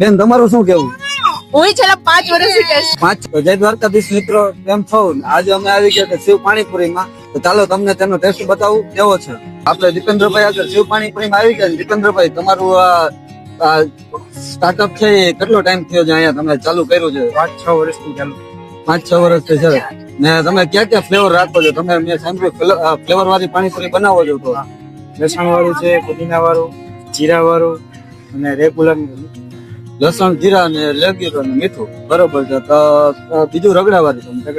બેન તમારું શું કેવું? હું છેલ્લા પાંચ વર્ષથી ટેસ્ટ પાંચ જય દ્વારકાધીશ મિત્રો કેમ છો? આજે અમે આવી ગયા શિવ પાણીપુરીમાં. તો ચાલો તમને તેનો ટેસ્ટ બતાવું કેવો છે? આપણે દીપેન્દ્રભાઈ આગળ શિવ પાણીપુરીમાં આવી ગયા. દીપેન્દ્રભાઈ તમારું આ સ્ટાર્ટઅપ છે એ કેટલો ટાઈમ થયો છે અહીંયા? તમે ચાલુ કર્યું છે? પાંચ છ વર્ષથી ચાલુ. પાંચ છ વર્ષથી છે. ને તમે ક્યાં ક્યાં ફ્લેવર રાખો છો? તમે મેં સાંભળ્યું ફ્લેવર વાળી પાણીપુરી બનાવો છો તો. લસણ વાળું છે પુદીના વાળું જીરા વાળું અને રેગ્યુલર લસણ, જીરા રેગ્યુલર અને મીઠું. બરોબર છે. તો બીજું રગડાવાળી તમે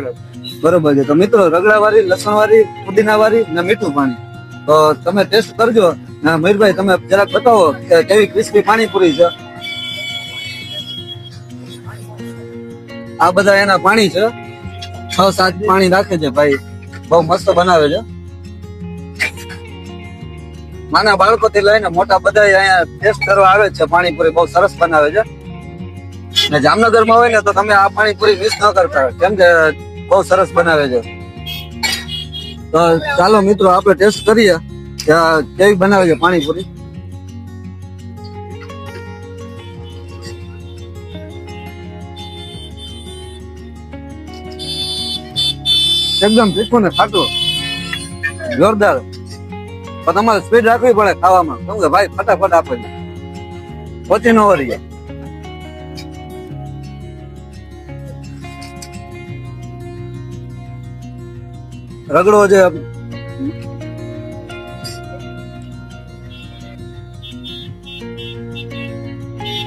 બરોબર છે. તો મિત્રો, રગડાવાળી, લસણવાળી, પુદીનાવાળી ને મીઠું પાણી. તો, તમે ટેસ્ટ કરજો. ને મયુરભાઈ તમે જરાક બતાવો કે કેવી ક્રિસ્પી પાણીપુરી છે. આ બધા એના પાણી છે. છ સાત પાણી રાખે છે ભાઈ. બહુ મસ્ત બનાવે છે. નાના બાળકો થી લઈને મોટા બધા અહીંયા ટેસ્ટ કરવા આવે છે. પાણીપુરી બહુ સરસ બનાવે છે. ને જામનગરમાં હોય ને તો તમે આ પાણીપુરી મિસ ન કરતા કેમ કે બહુ સરસ બનાવે છે. તો ચાલો મિત્રો, આપણે ટેસ્ટ કરીએ. કેવી બનાવે છે પાણીપુરી? એકદમ તીખું ને ખાટું. જોરદાર. તમારે સ્પીડ રાખવી પડે ખાવામાં. કેમ કે ભાઈ ફટાફટ આપે છે. પચી નો વરી રગડો છે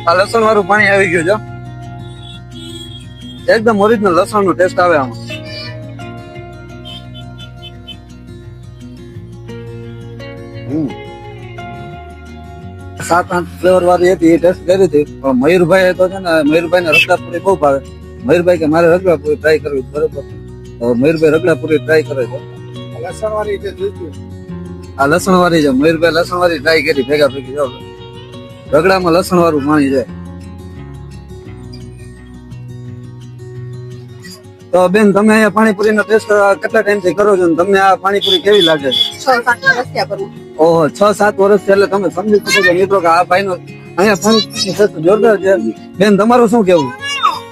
આ લસણ વાળું પાણી આવી ગયું છે. એકદમ ઓરિજિનલ લસણ નો ટેસ્ટ આવે આમાં. સાત આઠ ફ્લેવર વાળી હતી એ ટેસ્ટ કરી હતી. પણ મયુરભાઈ તો છે ને મયુરભાઈ ને રગડાપુરી બહુ ભાવે. મયુરભાઈ કે મારે રગડા પૂરી ટ્રાય કરવી બરોબર? મયુરભાઈ રગડા પૂરી ટ્રાય કરે છે. લસણ વાળી જે આ લસણ વાળી છે મયુરભાઈ લસણ વાળી ટ્રાય કરી ભેગા ભેગી જાવ રગડામાં લસણ વાળું પાણી છે તો બેન તમે અહીંયા પાણીપુરી નો ટેસ્ટ કેટલા ટાઈમથી કરો છો તમને આ પાણીપુરી કેવી લાગે છે? ઓહો છ સાત વર્ષ એટલે તમે સમજી શકો છો મિત્રો કે આ ભાઈ નો અહીંયા પાણીપુરી ટેસ્ટ જોરદાર છે. બેન તમારું શું કેવું?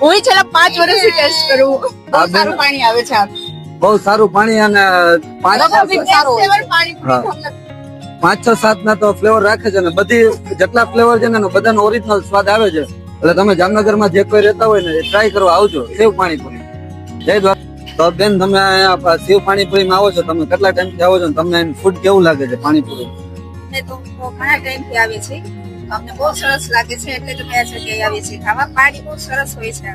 હું છેલ્લા પાંચ વર્ષથી ટેસ્ટ કરું. બહુ સારું પાણી આવે છે બહુ સારું પાણી અને પાંચ છે. સાત ના તો ફ્લેવર રાખે છે ને બધી જેટલા ફ્લેવર છે ને બધાનો ઓરિજિનલ સ્વાદ આવે છે. એટલે તમે જામનગરમાં જે કોઈ રહેતા હોય ને એ ટ્રાય કરવા આવજો. સેવ પાણીપુરી? જય દ્વાર તો બેન તમે અહીંયા શિવ પાણીપુરી માં આવો છો. તમે કેટલા ટાઈમથી આવો છો? તમને ફૂડ કેવું લાગે છે પાણીપુરી? અમને તો ઘણા ટાઈમથી આવે છે. અમને બહુ સરસ લાગે છે એટલે તો બે જગ્યાએ આવીએ છીએ. ખાવા પાણી બહુ સરસ હોય છે.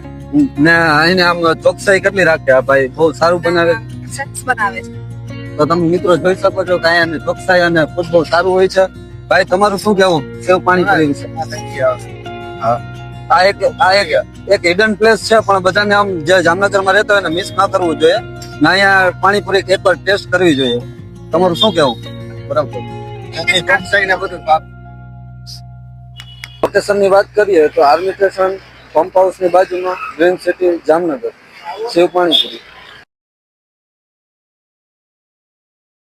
ને એને આમ ચોકસાઈ કેટલી રાખે આ ભાઈ? બહુ સારું બનાવે? સરસ બનાવે છે. તો તમે મિત્રો જોઈ શકો છો કે અહીંયા ચોકસાઈ અને ફૂડ બહુ સારું હોય છે. ભાઈ તમારું શું કેવું સેવ પાણીપુરી વિશે? આ એક આ એક એક હિડન પ્લેસ છે પણ બધાને આમ જે જામનગરમાં રહેતા હોય ને મિસ ના કરવું જોઈએ. ને અહીંયા પાણીપુરી એક વાર ટેસ્ટ કરવી જોઈએ. તમારું શું કેવું બરાબર. લોકેશનની વાત કરીએ તો આર્મી સ્ટેશન પંપ હાઉસની બાજુમાં ગ્રીન સિટી જામનગર. શિવ પાણીપુરી.